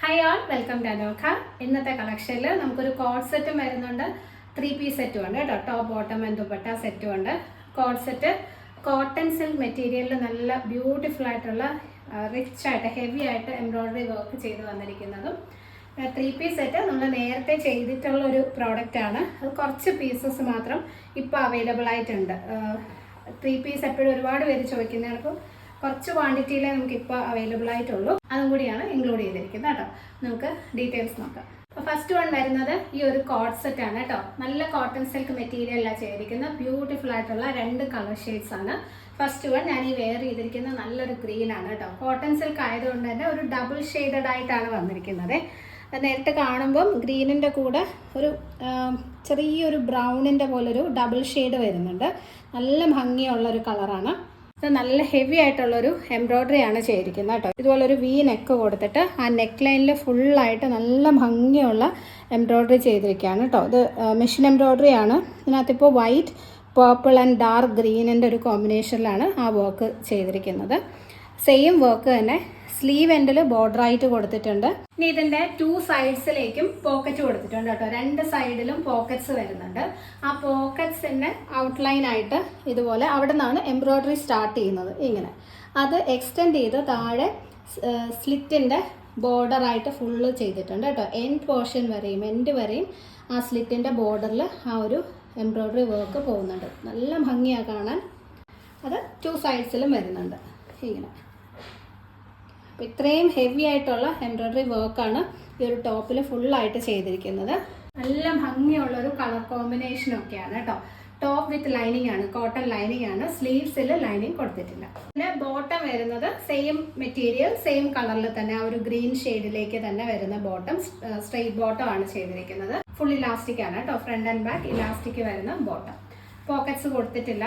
Hi all welcome to Anokha ഇന്നത്തെ കളക്ഷനിൽ നമുക്കൊരു കോഡ് സെറ്റും വരുന്നുണ്ട്. ത്രീ പീസ് സെറ്റും ഉണ്ട് കേട്ടോ. ടോപ്പ് ബോട്ടം ആൻഡ് ദുപ്പട്ട സെറ്റും ഉണ്ട്. കോഡ് സെറ്റ് കോട്ടൺ സിൽക്ക് മെറ്റീരിയലിൽ നല്ല ബ്യൂട്ടിഫുൾ ആയിട്ടുള്ള റിച്ച് ആയിട്ട് ഹെവി ആയിട്ട് എംബ്രോയിഡറി വർക്ക് ചെയ്ത് വന്നിരിക്കുന്നതും. ത്രീ പീസ് സെറ്റ് നമ്മൾ നേരത്തെ ചെയ്തിട്ടുള്ള ഒരു പ്രോഡക്റ്റ് ആണ്. അത് കുറച്ച് പീസസ് മാത്രം ഇപ്പോൾ അവൈലബിൾ ആയിട്ടുണ്ട്. ത്രീ പീസ് എപ്പോഴും ഒരുപാട് പേര് ചോദിക്കുന്നതാണ്. കുറച്ച് ക്വാണ്ടിറ്റിയിലേ നമുക്ക് ഇപ്പോൾ അവൈലബിൾ ആയിട്ടുള്ളൂ. അതും കൂടിയാണ് ഇൻക്ലൂഡ് ചെയ്തിരിക്കുന്നത് കേട്ടോ. നമുക്ക് ഡീറ്റെയിൽസ് നോക്കാം. അപ്പോൾ ഫസ്റ്റ് വൺ വരുന്നത് ഈ ഒരു കോട്ട് സെറ്റ് ആണ് കേട്ടോ. നല്ല കോട്ടൺ സിൽക്ക് മെറ്റീരിയലാണ് ചെയ്തിരിക്കുന്നത്. ബ്യൂട്ടിഫുൾ ആയിട്ടുള്ള രണ്ട് കളർ ഷെയ്ഡ്സ് ആണ്. ഫസ്റ്റ് വൺ ഞാൻ ഈ വെയർ ചെയ്തിരിക്കുന്ന നല്ലൊരു ഗ്രീൻ ആണ് കേട്ടോ. കോട്ടൺ സിൽക്ക് ആയതുകൊണ്ട് തന്നെ ഒരു ഡബിൾ ഷെയ്ഡഡ് ആയിട്ടാണ് വന്നിരിക്കുന്നത്. നേരിട്ട് കാണുമ്പം ഗ്രീനിന്റെ കൂടെ ഒരു ചെറിയൊരു ബ്രൗണിന്റെ പോലൊരു ഡബിൾ ഷെയ്ഡ് വരുന്നുണ്ട്. നല്ല ഭംഗിയുള്ള ഒരു കളറാണ് ഇത് നല്ല ഹെവി ആയിട്ടുള്ളൊരു എംബ്രോയ്ഡറി ആണ് ചെയ്തിരിക്കുന്നത് കേട്ടോ. ഇതുപോലെ ഒരു വി നെക്ക് കൊടുത്തിട്ട് ആ നെക്ക് ലൈനിൽ ഫുള്ളായിട്ട് നല്ല ഭംഗിയുള്ള എംബ്രോയ്ഡറി ചെയ്തിരിക്കുകയാണ് കേട്ടോ. ഇത് മെഷീൻ എംബ്രോയ്ഡറി ആണ്. ഇതിനകത്തിപ്പോൾ വൈറ്റ് പേർപ്പിൾ ആൻഡ് ഡാർക്ക് ഗ്രീനിന്റെ ഒരു കോമ്പിനേഷനിലാണ് ആ വർക്ക് ചെയ്തിരിക്കുന്നത്. സെയിം വർക്ക് തന്നെ സ്ലീവ് എൻഡിൽ ബോർഡർ ആയിട്ട് കൊടുത്തിട്ടുണ്ട്. ഇനി ഇതിന്റെ ടു സൈഡ്സിലേക്കും പോക്കറ്റ് കൊടുത്തിട്ടുണ്ട് കേട്ടോ. രണ്ട് സൈഡിലും പോക്കറ്റ്സ് വരുന്നുണ്ട്. ആ പോക്കറ്റ്സിന്റെ ഔട്ട്ലൈൻ ആയിട്ട് ഇതുപോലെ അവിടെ നിന്നാണ് എംബ്രോയ്ഡറി സ്റ്റാർട്ട് ചെയ്യുന്നത്. ഇങ്ങനെ. അത് എക്സ്റ്റെൻഡ് ചെയ്ത് താഴെ സ്ലിറ്റിന്റെ ബോർഡർ ആയിട്ട് ഫുള്ള് ചെയ്തിട്ടുണ്ട് കേട്ടോ. എൻഡ് പോർഷൻ വരെയും എൻഡ് വരെയും ആ സ്ലിറ്റിന്റെ ബോർഡറിൽ ആ ഒരു എംബ്രോയ്ഡറി വർക്ക് പോകുന്നുണ്ട്. നല്ല ഭംഗിയാണ് കാണാൻ. അത് ടു സൈഡ്സിലും വരുന്നുണ്ട്. ഇങ്ങനെ. അപ്പോൾ ഇത്രയും ഹെവി ആയിട്ടുള്ള എംബ്രോയ്ഡറി വർക്കാണ് ഈ ഒരു ടോപ്പിൽ ഫുള്ളായിട്ട് ചെയ്തിരിക്കുന്നത്. നല്ല ഭംഗിയുള്ള ഒരു കളർ കോമ്പിനേഷൻ ഒക്കെയാണ് കേട്ടോ ടോപ്പ് വിത്ത് ലൈനിങ് ആണ് കോട്ടൺ ലൈനിങ് ആണ് സ്ലീവ്സിൽ ലൈനിങ് കൊടുത്തിട്ടില്ല. പിന്നെ ബോട്ടം വരുന്നത് സെയിം മെറ്റീരിയൽ സെയിം കളറിൽ തന്നെ ആ ഒരു ഗ്രീൻ ഷെയ്ഡിലേക്ക് തന്നെ വരുന്ന ബോട്ടം സ്ട്രെയിറ്റ് ബോട്ടം ആണ് ചെയ്തിരിക്കുന്നത്. ഫുൾ ഇലാസ്റ്റിക് ആണ് കേട്ടോ ഫ്രണ്ട് ആൻഡ് ബാക്ക് ഇലാസ്റ്റിക് വരുന്ന ബോട്ടം പോക്കറ്റ്സ് കൊടുത്തിട്ടില്ല.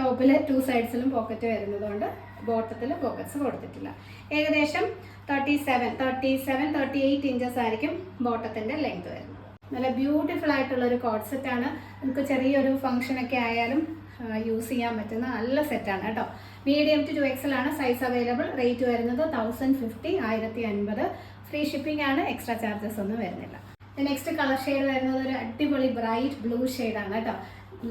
ടോപ്പിൽ ടു സൈഡ്സിലും പോക്കറ്റ് വരുന്നതുകൊണ്ട് ബോട്ടത്തിൽ പോക്കറ്റ്സ് കൊടുത്തിട്ടില്ല. ഏകദേശം thirty seven thirty seven thirty eight inches ആയിരിക്കും ബോട്ടത്തിന്റെ ലെങ്ത് വരുന്നത്. നല്ല ബ്യൂട്ടിഫുൾ ആയിട്ടുള്ള ഒരു കോൺസെപ്റ്റ് ആണ്. നമുക്ക് ചെറിയൊരു ഫംഗ്ഷൻ ഒക്കെ ആയാലും യൂസ് ചെയ്യാൻ പറ്റുന്ന നല്ല സെറ്റാണ് കേട്ടോ. മീഡിയം ടു ടു എക്സൽ ആണ് സൈസ് അവൈലബിൾ റേറ്റ് വരുന്നത് തൗസൻഡ് ഫിഫ്റ്റി ആയിരത്തി അൻപത് ഫ്രീ ഷിപ്പിംഗ് ആണ്. എക്സ്ട്രാ ചാർജസ് ഒന്നും വരുന്നില്ല. നെക്സ്റ്റ് കളർ ഷെയ്ഡ് വരുന്നത് ഒരു അടിപൊളി ബ്രൈറ്റ് ബ്ലൂ ആണ് കേട്ടോ.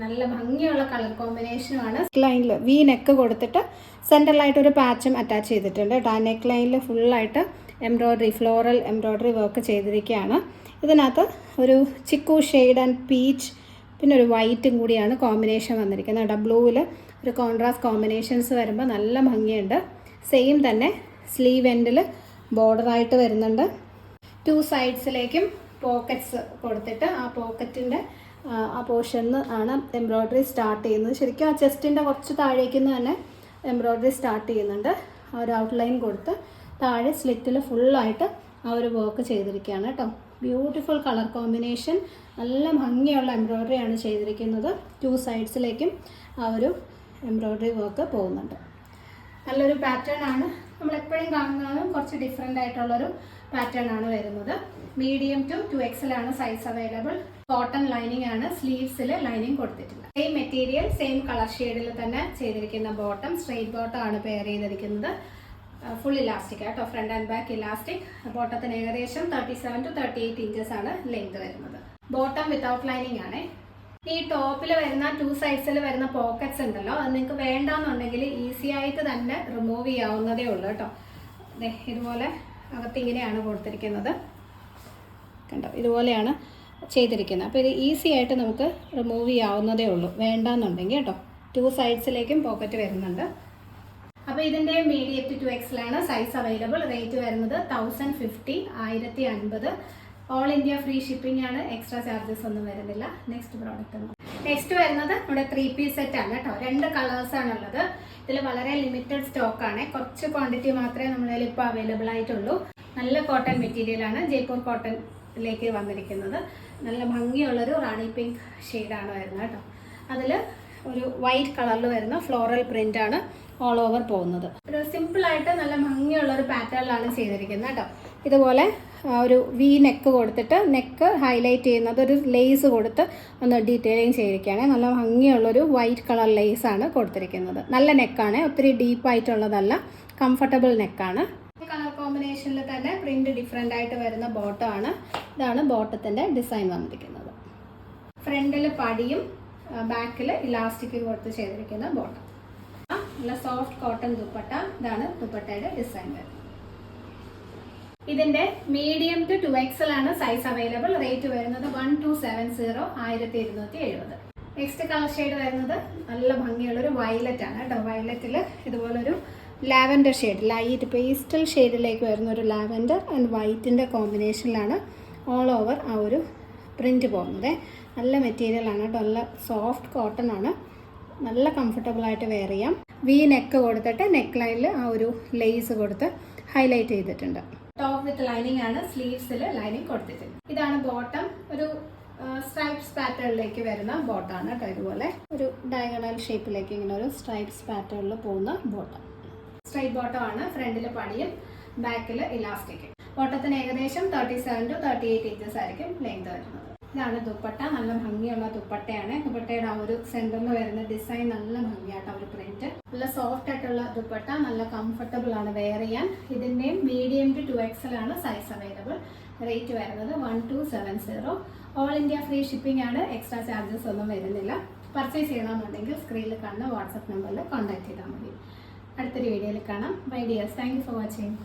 നല്ല ഭംഗിയുള്ള കളർ കോമ്പിനേഷനുമാണ് ലൈനിൽ വി നെക്ക് കൊടുത്തിട്ട് സെന്ററിലായിട്ട് ഒരു പാച്ചും അറ്റാച്ച് ചെയ്തിട്ടുണ്ട് കേട്ടോ. നെക്ക് ലൈനിൽ ഫുള്ളായിട്ട് എംബ്രോയ്ഡറി ഫ്ലോറൽ എംബ്രോയ്ഡറി വർക്ക് ചെയ്തിരിക്കുകയാണ്. ഇതിനകത്ത് ഒരു ചിക്കു ഷെയ്ഡ് ആൻഡ് പീച്ച് പിന്നെ ഒരു വൈറ്റും കൂടിയാണ് കോമ്പിനേഷൻ വന്നിരിക്കുന്നത് കേട്ടോ. ബ്ലൂവിൽ ഒരു കോൺട്രാസ്റ്റ് കോമ്പിനേഷൻസ് വരുമ്പോൾ നല്ല ഭംഗിയുണ്ട്. സെയിം തന്നെ സ്ലീവ് എൻഡിൽ ബോർഡറായിട്ട് വരുന്നുണ്ട്. ടു സൈഡ്സിലേക്കും പോക്കറ്റ്സ് കൊടുത്തിട്ട് ആ പോക്കറ്റിന്റെ ആ പോർഷനിൽ ആണ് എംബ്രോയ്ഡറി സ്റ്റാർട്ട് ചെയ്യുന്നത്. ശരിക്കും ആ ചെസ്റ്റിന്റെ കുറച്ച് താഴേക്ക് നിന്ന് തന്നെ എംബ്രോയ്ഡറി സ്റ്റാർട്ട് ചെയ്യുന്നുണ്ട്. ആ ഒരു ഔട്ട്ലൈൻ കൊടുത്ത് താഴെ സ്ലിറ്റിൽ ഫുള്ളായിട്ട് ആ ഒരു വർക്ക് ചെയ്തിരിക്കുകയാണ് കേട്ടോ ബ്യൂട്ടിഫുൾ കളർ കോമ്പിനേഷൻ നല്ല ഭംഗിയുള്ള എംബ്രോയ്ഡറി ആണ് ചെയ്തിരിക്കുന്നത്. ടു സൈഡ്സിലേക്കും ആ ഒരു എംബ്രോയ്ഡറി വർക്ക് പോകുന്നുണ്ട്. നല്ലൊരു പാറ്റേൺ ആണ്. നമ്മൾ എപ്പോഴും കാണുന്നതും കുറച്ച് ഡിഫറെന്റ് ആയിട്ടുള്ളൊരു പാറ്റേൺ ആണ് വരുന്നത്. മീഡിയം ടു ടു എക്സൽ ആണ് സൈസ് അവൈലബിൾ കോട്ടൺ ലൈനിങ് ആണ് സ്ലീവ്സിൽ ലൈനിങ് കൊടുത്തിട്ടില്ല സെയിം മെറ്റീരിയൽ സെയിം കളർ ഷെയ്ഡിൽ തന്നെ ചെയ്തിരിക്കുന്ന ബോട്ടം സ്ട്രെയിറ്റ് ബോട്ടം ആണ് പെയർ ചെയ്തിരിക്കുന്നത്. ഫുൾ ഇലാസ്റ്റിക് ആട്ടോ. ഫ്രണ്ട് ആൻഡ് ബാക്ക് ഇലാസ്റ്റിക് ബോട്ടത്തിന് ഏകദേശം thirty seven to thirty eight inches ആണ് ലെങ്ത് വരുന്നത്. ബോട്ടം വിത്തൗട്ട് ലൈനിങ് ആണ്. ഈ ടോപ്പിൽ വരുന്ന ടു സൈഡ്സിൽ വരുന്ന പോക്കറ്റ്സ് ഉണ്ടല്ലോ. അത് നിങ്ങൾക്ക് വേണ്ടാന്നുണ്ടെങ്കിൽ ഈസി ആയിട്ട് തന്നെ റിമൂവ് ചെയ്യാവുന്നതേ ഉള്ളൂ കേട്ടോ. ഇതുപോലെ അകത്ത് ഇങ്ങനെയാണ് കൊടുത്തിരിക്കുന്നത്. കണ്ടോ? ഇതുപോലെയാണ് ചെയ്തിരിക്കുന്നത്. അപ്പോൾ ഇത് ഈസി ആയിട്ട് നമുക്ക് റിമൂവ് ചെയ്യാവുന്നതേ ഉള്ളൂ. വേണ്ടാന്നുണ്ടെങ്കിൽ കേട്ടോ. ടു സൈഡ്സിലേക്കും പോക്കറ്റ് വരുന്നുണ്ട്. അപ്പോൾ ഇതിന്റെ മീഡിയറ്റ് ടു എക്സിലാണ് സൈസ് അവൈലബിൾ റേറ്റ് വരുന്നത് തൗസൻഡ് ഫിഫ്റ്റി ആയിരത്തി അൻപത്. ഓൾ ഇന്ത്യ ഫ്രീ ഷിപ്പിംഗ് ആണ്. എക്സ്ട്രാ ചാർജസ് ഒന്നും വരുന്നില്ല. നെക്സ്റ്റ് പ്രോഡക്റ്റ് നെക്സ്റ്റ് വരുന്നത് നമ്മുടെ ത്രീ പീസ് സെറ്റ് ആണ് കേട്ടോ. രണ്ട് കളേഴ്സ് ആണുള്ളത്. ഇതിൽ വളരെ ലിമിറ്റഡ് സ്റ്റോക്ക് ആണ്. കുറച്ച് ക്വാണ്ടിറ്റി മാത്രമേ നമ്മളതിൽ ഇപ്പോൾ അവൈലബിൾ ആയിട്ടുള്ളൂ. നല്ല കോട്ടൺ മെറ്റീരിയൽ ആണ് ജയ്പൂർ കോട്ടണിലേക്ക് വന്നിരിക്കുന്നത്. നല്ല ഭംഗിയുള്ളൊരു റാണി പിങ്ക് ഷെയ്ഡാണ് വരുന്നത് കേട്ടോ. അതിൽ ഒരു വൈറ്റ് കളറിൽ വരുന്ന ഫ്ലോറൽ പ്രിന്റ് ആണ് ഓൾ ഓവർ പോകുന്നത്. ഒരു സിമ്പിളായിട്ട് നല്ല ഭംഗിയുള്ള ഒരു പാറ്റേണിലാണ് ചെയ്തിരിക്കുന്നത് കേട്ടോ. ഇതുപോലെ ഒരു വി നെക്ക് കൊടുത്തിട്ട് നെക്ക് ഹൈലൈറ്റ് ചെയ്യുന്നത് ഒരു ലേസ് കൊടുത്ത് ഒന്ന് ഡീറ്റെയിലിംഗ് ചെയ്തിരിക്കുകയാണ്. നല്ല ഭംഗിയുള്ളൊരു വൈറ്റ് കളർ ലേസ് ആണ് കൊടുത്തിരിക്കുന്നത്. നല്ല നെക്കാണ് ഒത്തിരി ഡീപ്പായിട്ടുള്ളതല്ല കംഫർട്ടബിൾ നെക്കാണ് കളർ കോമ്പിനേഷനിൽ തന്നെ പ്രിന്റ് ഡിഫറെന്റ് ആയിട്ട് വരുന്ന ബോട്ടമാണ് ഇതാണ് ബോട്ടത്തിന്റെ ഡിസൈൻ വന്നിരിക്കുന്നത്. ഫ്രണ്ടിൽ പടിയും ബാക്കിൽ ഇലാസ്റ്റിക് കൊടുത്ത് ചെയ്തിരിക്കുന്ന ബോട്ടം നല്ല സോഫ്റ്റ് കോട്ടൺ ദുപ്പട്ട. ഇതാണ് ദുപ്പട്ടയുടെ ഡിസൈൻ വരുന്നത്. ഇതിന്റെ മീഡിയം ടു ടു എക്സൽ ആണ് സൈസ് അവൈലബിൾ റേറ്റ് വരുന്നത് വൺ ടു സെവൻ സീറോ ആയിരത്തി ഇരുന്നൂറ്റി എഴുപത്. നെക്സ്റ്റ് കളർ ഷെയ്ഡ് വരുന്നത് നല്ല ഭംഗിയുള്ളൊരു വയലറ്റ് ആണ് കേട്ടോ. വയലറ്റിൽ ഇതുപോലൊരു ലാവൻഡർ ഷെയ്ഡ് ലൈറ്റ് പേസ്റ്റൽ ഷെയ്ഡിലേക്ക് വരുന്ന ഒരു ലാവൻഡർ ആൻഡ് വൈറ്റിന്റെ കോമ്പിനേഷനിലാണ് ഓൾ ഓവർ ആ ഒരു പ്രിന്റ് പോകുന്നത്. നല്ല മെറ്റീരിയൽ ആണ് കേട്ടോ. നല്ല സോഫ്റ്റ് കോട്ടൺ ആണ്. നല്ല കംഫർട്ടബിൾ ആയിട്ട് വെയർ ചെയ്യാം. വി നെക്ക് കൊടുത്തിട്ട് നെക്ക് ലൈനിൽ ആ ഒരു ലേസ് കൊടുത്ത് ഹൈലൈറ്റ് ചെയ്തിട്ടുണ്ട്. ടോപ്പ് വിത്ത് ലൈനിങ് ആണ് സ്ലീവ്സിൽ ലൈനിങ് കൊടുത്തിട്ടുണ്ട് ഇതാണ് ബോട്ടം ഒരു സ്ട്രൈപ്സ് പാറ്റേണിലേക്ക് വരുന്ന ബോട്ടാണ് കേട്ടോ ഇതുപോലെ. ഒരു ഡയഗണൽ ഷേപ്പിലേക്ക് ഇങ്ങനെ ഒരു സ്ട്രൈപ്സ് പാറ്റേണിൽ പോകുന്ന ബോട്ടം സ്ട്രൈറ്റ് ബോട്ടം ആണ് ഫ്രണ്ടിൽ പണിയും ബാക്കിൽ ഇലാസ്റ്റിക്കും ബോട്ടത്തിന് ഏകദേശം thirty seven to thirty eight inches ആയിരിക്കും ലെങ്ത് വരുന്നത്. ഇതാണ് ദുപ്പട്ട. നല്ല ഭംഗിയുള്ള ദുപ്പട്ടയാണ്. ദുപ്പട്ടയുടെ ആ ഒരു സെന്ററിൽ വരുന്ന ഡിസൈൻ നല്ല ഭംഗിയാട്ടോ ഒരു പ്രിന്റ് നല്ല സോഫ്റ്റ് ആയിട്ടുള്ള ദുപ്പട്ട. നല്ല കംഫർട്ടബിൾ ആണ് വെയർ ചെയ്യാൻ. ഇതിന്റെയും മീഡിയം ടു ടു എക്സൽ ആണ് സൈസ് അവൈലബിൾ റേറ്റ് വരുന്നത് one two seven zero all India free shipping ആണ്. എക്സ്ട്രാ ചാർജസ് ഒന്നും വരുന്നില്ല. പർച്ചേസ് ചെയ്യണമെന്നുണ്ടെങ്കിൽ സ്ക്രീനിൽ കാണുന്ന വാട്സപ്പ് നമ്പറിൽ കോൺടാക്ട് ചെയ്താൽ മതി. അടുത്തൊരു വീഡിയോയിൽ കാണാം. Bye dears thank you for watching